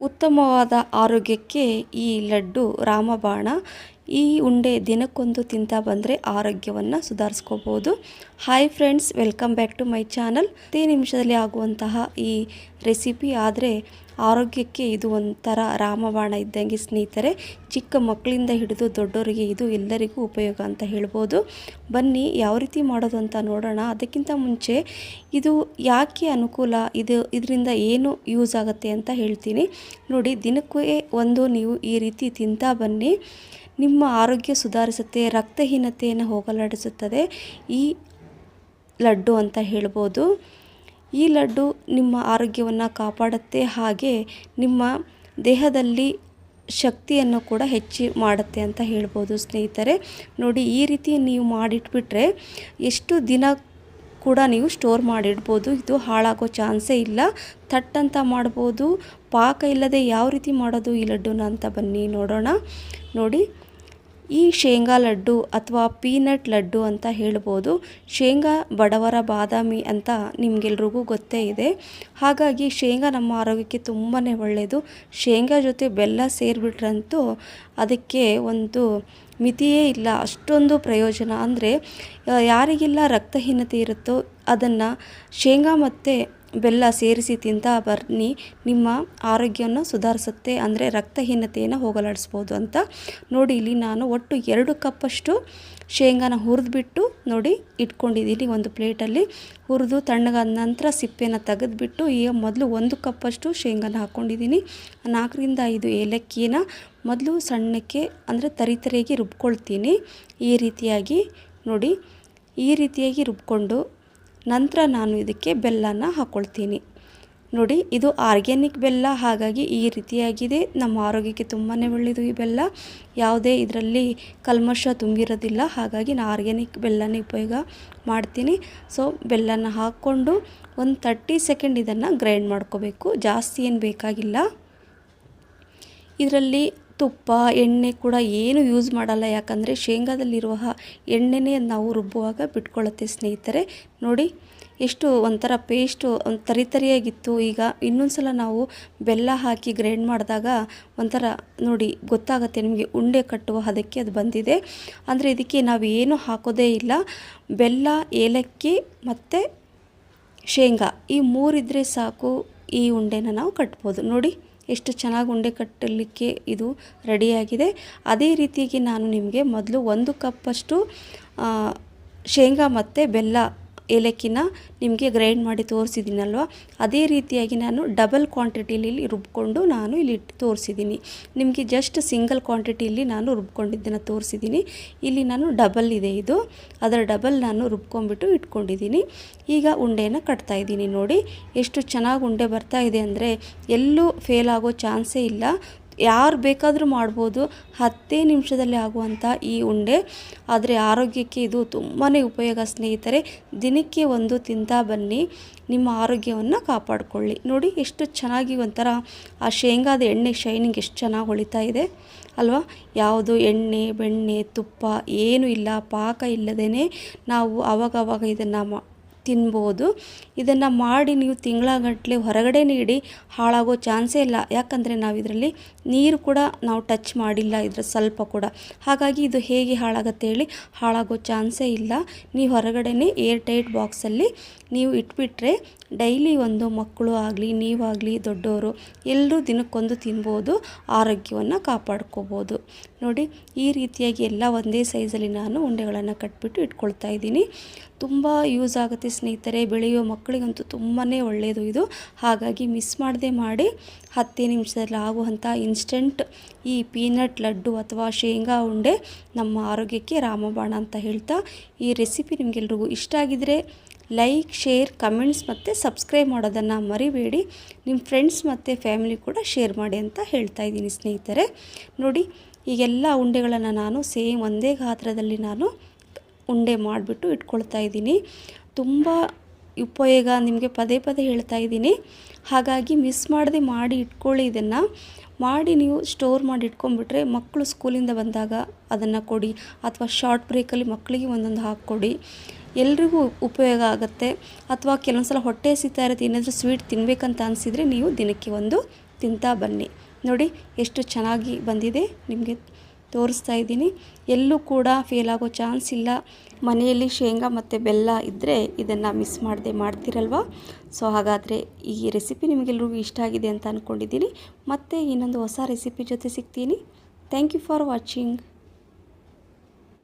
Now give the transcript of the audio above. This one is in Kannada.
ಉತ್ತಮವಾದ ಆರೋಗ್ಯಕ್ಕೆ ಈ ಲಡ್ಡು ರಾಮಬಾಣ, ಈ ಉಂಡೆ ದಿನಕ್ಕೊಂದು ತಿಂತಾ ಬಂದರೆ ಆರೋಗ್ಯವನ್ನು ಸುಧಾರಿಸ್ಕೋಬೋದು. Hi friends welcome back to my channel ಹತ್ತೇ ನಿಮಿಷದಲ್ಲಿ ಆಗುವಂತಹ ಈ ರೆಸಿಪಿ ಆದರೆ ಆರೋಗ್ಯಕ್ಕೆ ಇದು ಒಂಥರ ರಾಮಬಾಣ ಇದ್ದಂಗೆ ಸ್ನೇಹಿತರೆ, ಚಿಕ್ಕ ಮಕ್ಕಳಿಂದ ಹಿಡಿದು ದೊಡ್ಡವರಿಗೆ ಇದು ಎಲ್ಲರಿಗೂ ಉಪಯೋಗ ಅಂತ ಹೇಳ್ಬೋದು. ಬನ್ನಿ, ಯಾವ ರೀತಿ ಮಾಡೋದು ಅಂತ ನೋಡೋಣ. ಅದಕ್ಕಿಂತ ಮುಂಚೆ ಇದು ಯಾಕೆ ಅನುಕೂಲ? ಇದು ಇದರಿಂದ ಏನು ಯೂಸ್ ಆಗುತ್ತೆ ಅಂತ ಹೇಳ್ತೀನಿ. ನೋಡಿ, ದಿನಕ್ಕೂ ಒಂದು ನೀವು ಈ ರೀತಿ ತಿಂತಾ ಬನ್ನಿ. ನಿಮ್ಮ ಆರೋಗ್ಯ ಸುಧಾರಿಸುತ್ತೆ, ರಕ್ತಹೀನತೆಯನ್ನು ಹೋಗಲಾಡಿಸುತ್ತದೆ. ಈ ಲಡ್ಡು ಅಂತ ಹೇಳ್ಬೋದು. ಈ ಲಡ್ಡು ನಿಮ್ಮ ಆರೋಗ್ಯವನ್ನು ಕಾಪಾಡುತ್ತೆ, ಹಾಗೆ ನಿಮ್ಮ ದೇಹದಲ್ಲಿ ಶಕ್ತಿಯನ್ನು ಕೂಡ ಹೆಚ್ಚು ಮಾಡುತ್ತೆ ಅಂತ ಹೇಳ್ಬೋದು ಸ್ನೇಹಿತರೆ. ನೋಡಿ, ಈ ರೀತಿ ನೀವು ಮಾಡಿಟ್ಬಿಟ್ರೆ ಎಷ್ಟು ದಿನ ಕೂಡ ನೀವು ಸ್ಟೋರ್ ಮಾಡಿಡ್ಬೋದು. ಇದು ಹಾಳಾಗೋ ಚಾನ್ಸೇ ಇಲ್ಲ. ತಟ್ಟಂತ ಮಾಡ್ಬೋದು. ಪಾಕ ಇಲ್ಲದೆ ಯಾವ ರೀತಿ ಮಾಡೋದು ಈ ಲಡ್ಡುನ ಅಂತ ಬನ್ನಿ ನೋಡೋಣ. ನೋಡಿ ಈ ಶೇಂಗಾ ಲಡ್ಡು ಅಥವಾ ಪೀನಟ್ ಲಡ್ಡು ಅಂತ ಹೇಳ್ಬೋದು. ಶೇಂಗಾ, ಬಡವರ ಬಾದಾಮಿ ಅಂತ ನಿಮಗೆಲ್ರಿಗೂ ಗೊತ್ತೇ ಇದೆ. ಹಾಗಾಗಿ ಶೇಂಗಾ ನಮ್ಮ ಆರೋಗ್ಯಕ್ಕೆ ತುಂಬಾ ಒಳ್ಳೆಯದು ಶೇಂಗಾ ಜೊತೆ ಬೆಲ್ಲ ಸೇರಿಬಿಟ್ರಂತೂ ಅದಕ್ಕೆ ಒಂದು ಮಿತಿಯೇ ಇಲ್ಲ. ಅಷ್ಟೊಂದು ಪ್ರಯೋಜನ. ಅಂದರೆ, ಯಾರಿಗೆಲ್ಲ ರಕ್ತಹೀನತೆ ಇರುತ್ತೋ ಅದನ್ನು ಶೇಂಗಾ ಮತ್ತು ಬೆಲ್ಲ ಸೇರಿಸಿ ತಿಂತಾ ಬನ್ನಿ. ನಿಮ್ಮ ಆರೋಗ್ಯವನ್ನು ಸುಧಾರಿಸುತ್ತೆ ಅಂದರೆ ರಕ್ತಹೀನತೆಯನ್ನು ಹೋಗಲಾಡಿಸ್ಬೋದು ಅಂತ ನೋಡಿ. ಇಲ್ಲಿ ನಾನು ಒಟ್ಟು ಎರಡು ಕಪ್ಪಷ್ಟು ಶೇಂಗಾನ ಹುರಿದ್ಬಿಟ್ಟು ನೋಡಿ ಇಟ್ಕೊಂಡಿದ್ದೀನಿ ಒಂದು ಪ್ಲೇಟಲ್ಲಿ. ಹುರಿದು ತಣ್ಣಗಾದ ನಂತರ ಸಿಪ್ಪೆನ ತೆಗೆದುಬಿಟ್ಟು ಈಗ ಮೊದಲು ಒಂದು ಕಪ್ಪಷ್ಟು ಶೇಂಗಾನ ಹಾಕ್ಕೊಂಡಿದ್ದೀನಿ. ನಾಲ್ಕರಿಂದ ಐದು ಏಲಕ್ಕಿನ ಮೊದಲು ಸಣ್ಣಕ್ಕೆ ಅಂದರೆ ತರಿತರಿಯಾಗಿ ರುಬ್ಕೊಳ್ತೀನಿ. ಈ ರೀತಿಯಾಗಿ ನೋಡಿ. ಈ ರೀತಿಯಾಗಿ ರುಬ್ಕೊಂಡು ನಂತರ ನಾನು ಇದಕ್ಕೆ ಬೆಲ್ಲನ ಹಾಕ್ಕೊಳ್ತೀನಿ ನೋಡಿ, ಇದು ಆರ್ಗ್ಯಾನಿಕ್ ಬೆಲ್ಲ, ಹಾಗಾಗಿ ಈ ರೀತಿಯಾಗಿದೆ. ನಮ್ಮ ಆರೋಗ್ಯಕ್ಕೆ ತುಂಬಾ ಒಳ್ಳೆಯದು ಈ ಬೆಲ್ಲ. ಯಾವುದೇ ಇದರಲ್ಲಿ ಕಲ್ಮಶ ತುಂಬಿರೋದಿಲ್ಲ, ಹಾಗಾಗಿ ನಾನು ಆರ್ಗ್ಯಾನಿಕ್ ಬೆಲ್ಲನೇ ಉಪಯೋಗ ಮಾಡ್ತೀನಿ. ಸೊ ಬೆಲ್ಲನ ಹಾಕ್ಕೊಂಡು ಒಂದು ತರ್ಟಿ ಸೆಕೆಂಡ್ ಇದನ್ನು ಗ್ರೈಂಡ್ ಮಾಡ್ಕೋಬೇಕು. ಜಾಸ್ತಿ ಏನು ಬೇಕಾಗಿಲ್ಲ. ಇದರಲ್ಲಿ ತುಪ್ಪ, ಎಣ್ಣೆ ಕೂಡ ಏನು ಯೂಸ್ ಮಾಡಲ್ಲ. ಯಾಕಂದರೆ ಶೇಂಗಾದಲ್ಲಿರುವ ಎಣ್ಣೆನೇ ನಾವು ರುಬ್ಬುವಾಗ ಬಿಟ್ಕೊಳ್ಳುತ್ತೆ ಸ್ನೇಹಿತರೆ. ನೋಡಿ, ಎಷ್ಟು ಒಂಥರ ಪೇಸ್ಟು ಒಂದು ತರಿತರಿಯಾಗಿತ್ತು ಈಗ ಇನ್ನೊಂದು ಸಲ ನಾವು ಬೆಲ್ಲ ಹಾಕಿ ಗ್ರೈಂಡ್ ಮಾಡಿದಾಗ ಒಂಥರ ನೋಡಿ ಗೊತ್ತಾಗುತ್ತೆ ನಿಮಗೆ ಉಂಡೆ ಕಟ್ಟುವ ಹದಕ್ಕೆ ಅದು ಬಂದಿದೆ. ಅಂದರೆ ಇದಕ್ಕೆ ನಾವು ಏನು ಹಾಕೋದೇ ಇಲ್ಲ. ಬೆಲ್ಲ, ಏಲಕ್ಕಿ ಮತ್ತು ಶೇಂಗಾ ಈ ಮೂರಿದ್ರೆ ಸಾಕು ಈ ಉಂಡೆನ ನಾವು ಕಟ್ಬೋದು. ನೋಡಿ ಎಷ್ಟು ಚೆನ್ನಾಗಿ ಉಂಡೆ ಕಟ್ಟಲಿಕ್ಕೆ ಇದು ರೆಡಿಯಾಗಿದೆ. ಅದೇ ರೀತಿಯಾಗಿ ನಾನು ನಿಮಗೆ ಮೊದಲು ಒಂದು ಕಪ್ಪಷ್ಟು ಶೇಂಗಾ ಮತ್ತು ಬೆಲ್ಲ ಏಲಕ್ಕಿನ ನಿಮಗೆ ಗ್ರೈಂಡ್ ಮಾಡಿ ತೋರಿಸಿದ್ದೀನಲ್ವ? ಅದೇ ರೀತಿಯಾಗಿ ನಾನು ಡಬಲ್ ಕ್ವಾಂಟಿಟಿಲಿ ರುಬ್ಕೊಂಡು ನಾನು ಇಲ್ಲಿ ತೋರಿಸಿದ್ದೀನಿ. ನಿಮಗೆ ಜಸ್ಟ್ ಸಿಂಗಲ್ ಕ್ವಾಂಟಿಟಿಯಲ್ಲಿ ನಾನು ರುಬ್ಕೊಂಡಿದ್ದನ್ನು ತೋರಿಸಿದ್ದೀನಿ. ಇಲ್ಲಿ ನಾನು ಡಬಲ್ ಇದೆ ಇದು. ಅದರ ಡಬಲ್ ನಾನು ರುಬ್ಕೊಂಡ್ಬಿಟ್ಟು ಇಟ್ಕೊಂಡಿದ್ದೀನಿ. ಈಗ ಉಂಡೆಯನ್ನು ಕಟ್ತಾ ಇದ್ದೀನಿ ನೋಡಿ. ಎಷ್ಟು ಚೆನ್ನಾಗಿ ಉಂಡೆ ಬರ್ತಾ ಇದೆ ಅಂದರೆ ಎಲ್ಲೂ ಫೇಲ್ ಆಗೋ ಚಾನ್ಸೇ ಇಲ್ಲ. ಯಾರು ಬೇಕಾದರೂ ಮಾಡ್ಬೋದು. ಹತ್ತೇ ನಿಮಿಷದಲ್ಲಿ ಆಗುವಂಥ ಈ ಉಂಡೆ, ಆದರೆ ಆರೋಗ್ಯಕ್ಕೆ ಇದು ತುಂಬಾ ಉಪಯೋಗ ಸ್ನೇಹಿತರೆ. ದಿನಕ್ಕೆ ಒಂದು ತಿಂತಾ ಬನ್ನಿ, ನಿಮ್ಮ ಆರೋಗ್ಯವನ್ನು ಕಾಪಾಡಿಕೊಳ್ಳಿ. ನೋಡಿ ಎಷ್ಟು ಚೆನ್ನಾಗಿ ಒಂಥರ ಆ ಶೇಂಗಾದ ಎಣ್ಣೆ ಶೈನಿಂಗ್ ಎಷ್ಟು ಚೆನ್ನಾಗಿ ಹೊಳಿತಾ ಇದೆ, ಅಲ್ವಾ? ಯಾವುದು ಎಣ್ಣೆ, ಬೆಣ್ಣೆ, ತುಪ್ಪ, ಏನೂ ಇಲ್ಲ, ಪಾಕ ಇಲ್ಲದೇ ನಾವು ಆವಾಗವಾಗ ಇದನ್ನು ತಿನ್ಬೋದು. ಇದನ್ನು ಮಾಡಿ ನೀವು ತಿಂಗಳಗಟ್ಟಲೆ ಹೊರಗಡೆ ನೀಡಿ ಹಾಳಾಗೋ ಚಾನ್ಸೇ ಇಲ್ಲ. ಯಾಕಂದರೆ ನಾವು ಇದರಲ್ಲಿ ನೀರು ಕೂಡ ನಾವು ಟಚ್ ಮಾಡಿಲ್ಲ, ಇದರ ಸ್ವಲ್ಪ ಕೂಡ. ಹಾಗಾಗಿ ಇದು ಹೇಗೆ ಹಾಳಾಗತ್ತೆ ಹೇಳಿ, ಹಾಳಾಗೋ ಚಾನ್ಸೇ ಇಲ್ಲ. ನೀವು ಹೊರಗಡೆ ಏರ್ ಟೈಟ್ ಬಾಕ್ಸಲ್ಲಿ ನೀವು ಇಟ್ಬಿಟ್ರೆ ಡೈಲಿ ಒಂದು ಮಕ್ಕಳು ಆಗಲಿ, ನೀವಾಗಲಿ ದೊಡ್ಡವರು ಎಲ್ಲರೂ ದಿನಕ್ಕೊಂದು ತಿನ್ಬೋದು, ಆರೋಗ್ಯವನ್ನು ಕಾಪಾಡ್ಕೋಬೋದು. ನೋಡಿ, ಈ ರೀತಿಯಾಗಿ ಎಲ್ಲ ಒಂದೇ ಸೈಜಲ್ಲಿ ನಾನು ಉಂಡೆಗಳನ್ನು ಕಟ್ಬಿಟ್ಟು ಇಟ್ಕೊಳ್ತಾ ಇದ್ದೀನಿ. ತುಂಬ ಯೂಸ್ ಆಗುತ್ತೆ ಸ್ನೇಹಿತರೆ, ಬೆಳೆಯುವ ಮಕ್ಕಳಿಗಂತೂ ತುಂಬಾ ಒಳ್ಳೆಯದು ಇದು. ಹಾಗಾಗಿ ಮಿಸ್ ಮಾಡದೆ ಮಾಡಿ ಹತ್ತೇ ನಿಮಿಷದಲ್ಲಿ ಆಗುವಂಥ ಇನ್ಸ್ಟೆಂಟ್ ಈ ಪೀನಟ್ ಲಡ್ಡು ಅಥವಾ ಶೇಂಗಾ ಉಂಡೆ ನಮ್ಮ ಆರೋಗ್ಯಕ್ಕೆ ರಾಮಬಾಣ ಅಂತ ಹೇಳ್ತಾ ಈ ರೆಸಿಪಿ ನಿಮಗೆಲ್ರಿಗೂ ಇಷ್ಟ ಆಗಿದರೆ ಲೈಕ್ ಶೇರ್ ಕಮೆಂಟ್ಸ್ ಮತ್ತು ಸಬ್ಸ್ಕ್ರೈಬ್ ಮಾಡೋದನ್ನು ಮರಿಬೇಡಿ. ನಿಮ್ಮ ಫ್ರೆಂಡ್ಸ್ ಮತ್ತು ಫ್ಯಾಮಿಲಿ ಕೂಡ ಶೇರ್ ಮಾಡಿ ಅಂತ ಹೇಳ್ತಾ ಇದ್ದೀನಿ ಸ್ನೇಹಿತರೆ. ನೋಡಿ, ಈಗೆಲ್ಲ ಉಂಡೆಗಳನ್ನು ನಾನು ಸೇಮ್ ಒಂದೇ ಗಾತ್ರದಲ್ಲಿ ನಾನು ಉಂಡೆ ಮಾಡಿಬಿಟ್ಟು ಇಟ್ಕೊಳ್ತಾ ಇದ್ದೀನಿ. ತುಂಬ ಉಪಯೋಗ ನಿಮಗೆ ಪದೇ ಪದೇ ಹೇಳ್ತಾ ಇದ್ದೀನಿ. ಹಾಗಾಗಿ ಮಿಸ್ ಮಾಡದೆ ಮಾಡಿ ಇಟ್ಕೊಳ್ಳಿ ಇದನ್ನು. ಮಾಡಿ ನೀವು ಸ್ಟೋರ್ ಮಾಡಿ ಇಟ್ಕೊಂಡ್ಬಿಟ್ರೆ ಮಕ್ಕಳು ಸ್ಕೂಲಿಂದ ಬಂದಾಗ ಅದನ್ನು ಕೊಡಿ. ಅಥವಾ ಶಾರ್ಟ್ ಬ್ರೇಕಲ್ಲಿ ಮಕ್ಕಳಿಗೆ ಒಂದೊಂದು ಹಾಕ್ಕೊಡಿ. ಎಲ್ರಿಗೂ ಉಪಯೋಗ ಆಗುತ್ತೆ. ಅಥವಾ ಕೆಲವೊಂದು ಸಲ ಹೊಟ್ಟೆ ಸಿಗ್ತಾ ಇರುತ್ತೆ, ಏನಾದರೂ ಸ್ವೀಟ್ ತಿನ್ನಬೇಕಂತ ಅನಿಸಿದರೆ ನೀವು ದಿನಕ್ಕೆ ಒಂದು ತಿಂತಾ ಬನ್ನಿ. ನೋಡಿ, ಎಷ್ಟು ಚೆನ್ನಾಗಿ ಬಂದಿದೆ. ನಿಮಗೆ ತೋರಿಸ್ತಾ ಇದ್ದೀನಿ. ಎಲ್ಲೂ ಕೂಡ ಫೇಲ್ ಆಗೋ ಚಾನ್ಸ್ ಇಲ್ಲ. ಮನೆಯಲ್ಲಿ ಶೇಂಗಾ ಮತ್ತು ಬೆಲ್ಲ ಇದ್ದರೆ ಇದನ್ನು ಮಿಸ್ ಮಾಡದೆ ಮಾಡ್ತೀರಲ್ವ? ಸೊ ಹಾಗಾದರೆ ಈ ರೆಸಿಪಿ ನಿಮಗೆಲ್ರಿಗೂ ಇಷ್ಟ ಆಗಿದೆ ಅಂತ ಅಂದ್ಕೊಂಡಿದ್ದೀನಿ ಮತ್ತು ಇನ್ನೊಂದು ಹೊಸ ರೆಸಿಪಿ ಜೊತೆ ಸಿಗ್ತೀನಿ. Thank you for watching